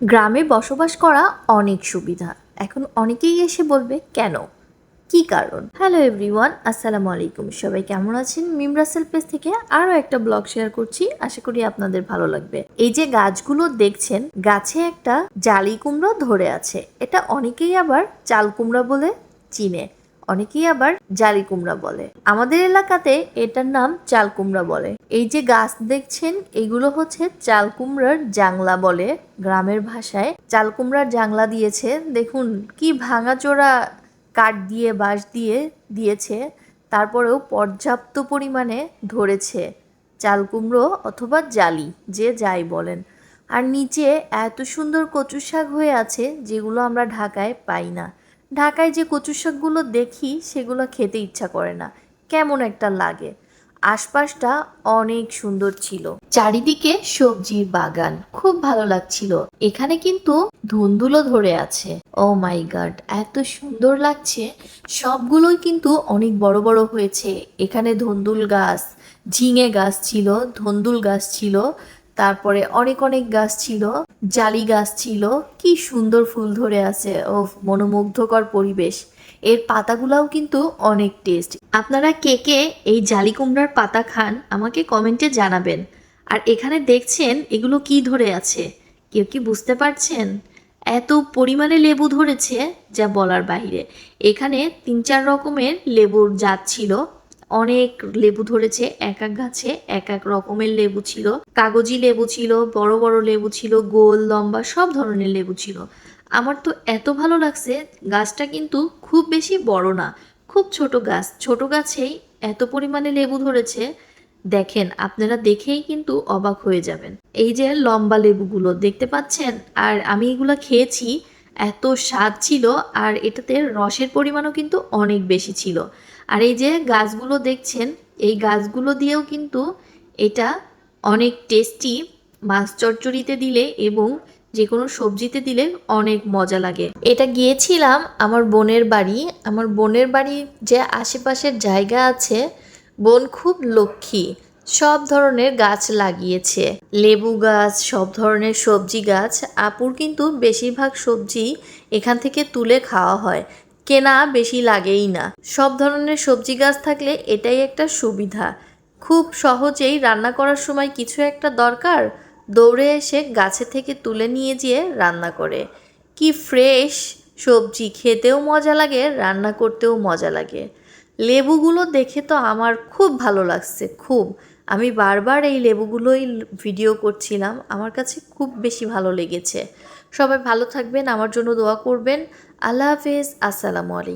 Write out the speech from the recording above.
গ্রামে বসবাস করা অনেক সুবিধা। এখন অনেকেই এসে বলবে, কেন? কি কারণ? হ্যালো এভরিওয়ান আসসালামু আলাইকুম। সবাই কেমন আছেন? মিমরাসেল পেজ থেকে আরও একটা ব্লগ শেয়ার করছি। আশা করি আপনাদের ভালো লাগবে। এই যে গাছগুলো দেখছেন, গাছে একটা জালি কুমড়ো ধরে আছে। এটা অনেকেই আবার চাল কুমড়া বলে চিনে। অনেকেই আবার জালি কুমড়া বলে। আমাদের এলাকাতে এটার নাম চাল কুমড়া বলে। এই যে গাছ দেখছেন, এগুলো হচ্ছে চাল কুমড়ার জাংলা বলে। গ্রামের ভাষায় চাল কুমড়ার জাংলা দিয়েছে। দেখুন, কি ভাঙাচোরা কাঠ দিয়ে, বাঁশ দিয়ে দিয়েছে। তারপরেও পর্যাপ্ত পরিমাণে ধরেছে চাল কুমড়ো অথবা জালি, যে যাই বলেন। আর নিচে এত সুন্দর কচু শাক হয়ে আছে, যেগুলো আমরা ঢাকায় পাই না। ঢাকায় যে কচু শাকগুলো দেখি, সেগুলো খেতে ইচ্ছা করে না। কেমন একটা লাগে। আশপাশটা অনেক সুন্দর ছিল। চারিদিকে সবজির বাগান। খুব ভালো লাগছিল। এখানে কিন্তু ধুন্দুলো ধরে আছে। ও মাই গড এত সুন্দর লাগছে। সবগুলোই কিন্তু অনেক বড় বড় হয়েছে। এখানে ধুন্দুল গাছ, ঝিঙে গাছ ছিল, ধুন্দুল গাছ ছিল। তারপরে অনেক অনেক গাছ ছিল, জালি গাছ ছিল। কি সুন্দর ফুল ধরে আছে ও মনোমুগ্ধকর পরিবেশ। এর পাতাগুলাও কিন্তু অনেক টেস্ট। আপনারা কে কে এই জালি কুমড়ার পাতা খান আমাকে কমেন্টে জানাবেন। আর এখানে দেখছেন এগুলো কি ধরে আছে, কেউ কি বুঝতে পারছেন? এত পরিমাণে লেবু ধরেছে, যা বলার বাইরে এখানে তিন চার রকমের লেবুর জাত ছিল অনেক লেবু ধরেছে, এক এক গাছে এক এক রকমের লেবু ছিল। কাগজি লেবু ছিল, বড় বড় লেবু ছিল, গোল, লম্বা সব ধরনের লেবু ছিল। আমার তো এত ভালো লাগছে, গাছটা কিন্তু খুব বেশি বড় না, খুব ছোট গাছ। ছোট গাছেই এত পরিমাণে লেবু ধরেছে, দেখেন আপনারা দেখেই কিন্তু অবাক হয়ে যাবেন। এই যে লম্বা লেবুগুলো, দেখতে পাচ্ছেন? আর আমি এগুলো খেয়েছি, এত স্বাদ ছিল, আর এটাতে রসের পরিমাণও কিন্তু অনেক বেশি ছিল। আর এই যে গাছগুলো দেখছেন, এই গাছগুলো দিয়েও কিন্তু এটা অনেক টেস্টি মাছ চচ্চড়িতে দিলে এবং যে কোনো সবজিতে দিলে অনেক মজা লাগে। এটা গিয়েছিলাম আমার বোনের বাড়ি। আমার বোনের বাড়ি যে আশেপাশের জায়গা আছে, বোন খুব লক্ষ্মী, সব ধরনের গাছ লাগিয়েছে। লেবু গাছ, সব ধরনের সবজি গাছ, আপুর কিন্তু বেশিরভাগ সবজি এখান থেকে তুলে খাওয়া হয়। কেনা বেশি লাগেই না। সব ধরনের সবজি গাছ থাকলে এটাই একটা সুবিধা। খুব সহজেই রান্না করার সময় কিছু একটা দরকার, দৌড়ে এসে গাছে থেকে তুলে নিয়ে যেয়ে রান্না করে। কি ফ্রেশ সবজি, খেতেও মজা লাগে, রান্না করতেও মজা লাগে। লেবুগুলো দেখে তো আমার খুব ভালো লাগছে, খুব। আমি বারবার এই লেবুগুলোই ভিডিও করছিলাম। আমার কাছে খুব বেশি ভালো লেগেছে। সবাই ভালো থাকবেন, আমার জন্য দোয়া করবেন। আল্লাহ হাফেজ, আসসালামু আলাইকুম।